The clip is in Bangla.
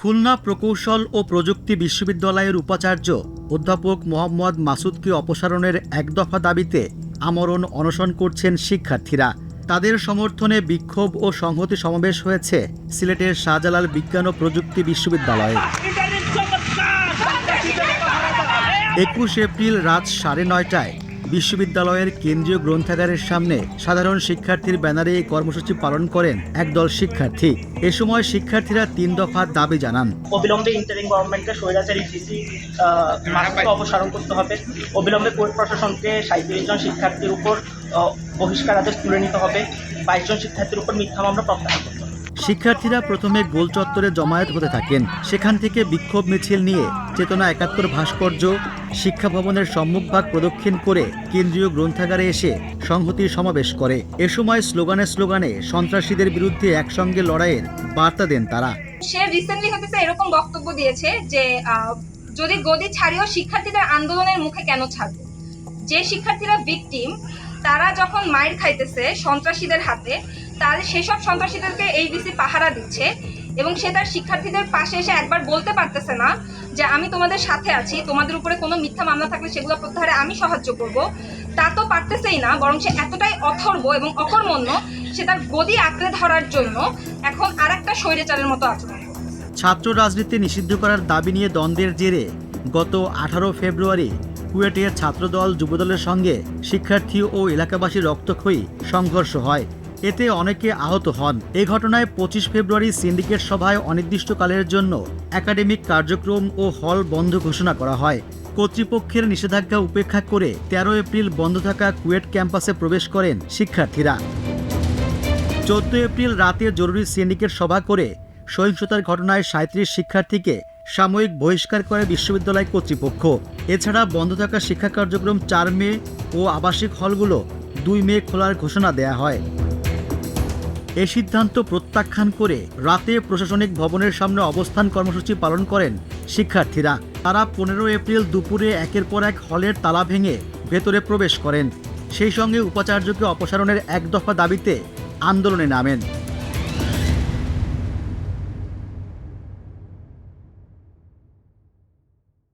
খুলনা প্রকৌশল ও প্রযুক্তি বিশ্ববিদ্যালয়ের উপাচার্য অধ্যাপক মোহাম্মদ মাসুদকে অপসারণের এক দফা দাবিতে আমরণ অনশন করছেন শিক্ষার্থীরা। তাদের সমর্থনে বিক্ষোভ ও সংহতি সমাবেশ হয়েছে সিলেটের শাহজালাল বিজ্ঞান ও প্রযুক্তি বিশ্ববিদ্যালয়ে। একুশ এপ্রিল রাত সাড়ে নয়টায় বিশ্ববিদ্যালয়ের কেন্দ্রীয় গ্রন্থাগারের সামনে সাধারণ শিক্ষার্থীর ব্যানারে এই কর্মসূচি পালন করেন একদল শিক্ষার্থী। এ সময় শিক্ষার্থীরা তিন দফা দাবি জানান। অবিলম্বে ইন্টারিং গভর্নমেন্টকে স্বৈরাচারী ডিসি অপসারণ করতে হবে। অবিলম্বে কোর্ট প্রশাসনকে সাঁত্রিশ জন শিক্ষার্থীর উপর বহিষ্কার আদেশ তুলে নিতে হবে। বাইশ জন শিক্ষার্থীর উপর মিথ্যা মামলা প্রত্যাহার করতে শিক্ষার্থীরা প্রথমে গোল চত্বরে জমায়েত হতে থাকেন। সেখান থেকে বিক্ষোভ মিছিল নিয়ে চেতনা একাত্তর ভাস্কর্য, শিক্ষা ভবনের সম্মুখভাগ প্রদক্ষিণ করে কেন্দ্রীয় গ্রন্থাগারে এসে সংহতির সমাবেশ করে। এ সময় স্লোগানে স্লোগানে সন্ত্রাসীদের বিরুদ্ধে একসঙ্গে লড়াইয়ের বার্তা দেন তারা। সে রিসেন্টলি হতেছে এরকম বক্তব্য দিয়েছে যে যদি গদি ছাড়িও শিক্ষার্থীদের আন্দোলনের মুখে কেন ছাড়বে? যে শিক্ষার্থীরা ভিকটিম তারা যখন মায়ের খাইতেছে সন্ত্রাসীদের হাতে তাহলে সেসব সন্ত্রাসীদেরকে এই পাহারা দিচ্ছে এবং সে তার শিক্ষার্থীদের পাশে এসে একবার বলতে পারতেছে না যে, আমি তোমাদের সাথে আছি, তোমাদের উপরে কোনো মিথ্যা মামলা থাকলে সেগুলো প্রত্যাহারে আমি সাহায্য করব। তা তো পারতেছেই না, বরং সে এতটাই অথর্ব এবং অকর্মণ্য, সে তার গদি আঁকড়ে ধরার জন্য এখন আর একটা স্বৈরাচারের মতো আচরণ ছাত্র রাজনীতি নিষিদ্ধ করার দাবি নিয়ে দ্বন্দ্বের জেরে গত আঠারো ফেব্রুয়ারি কুয়েটে ছাত্রদল যুবদলের সঙ্গে শিক্ষার্থী ও এলাকাবাসী রক্তক্ষয়ী সংঘর্ষ হয়। এতে অনেকে আহত হন। এই ঘটনায় পঁচিশ ফেব্রুয়ারি সিন্ডিকেট সভায় অনির্দিষ্টকালের জন্য একাডেমিক কার্যক্রম ও হল বন্ধ ঘোষণা করা হয়। কর্তৃপক্ষের নিষেধাজ্ঞা উপেক্ষা করে তেরো এপ্রিল বন্ধ থাকা কুয়েট ক্যাম্পাসে প্রবেশ করেন শিক্ষার্থীরা। চোদ্দ এপ্রিল রাতে জরুরি সিন্ডিকেট সভা করে সহিংসতার ঘটনায় সাঁত্রিশ শিক্ষার্থীকে সাময়িক বহিষ্কার করে বিশ্ববিদ্যালয় কর্তৃপক্ষ। এছাড়া বন্ধ থাকা শিক্ষা কার্যক্রম চার মে ও আবাসিক হলগুলো দুই মে খোলার ঘোষণা দেয়া হয়। এ সিদ্ধান্ত প্রত্যাখ্যান করে রাতে প্রশাসনিক ভবনের সামনে অবস্থান কর্মসূচি পালন করেন শিক্ষার্থীরা। তারা পনেরো এপ্রিল দুপুরে একের পর এক হলের তালা ভেঙে ভেতরে প্রবেশ করেন। সেই সঙ্গে উপাচার্যকে অপসারণের এক দফা দাবিতে আন্দোলনে নামেন।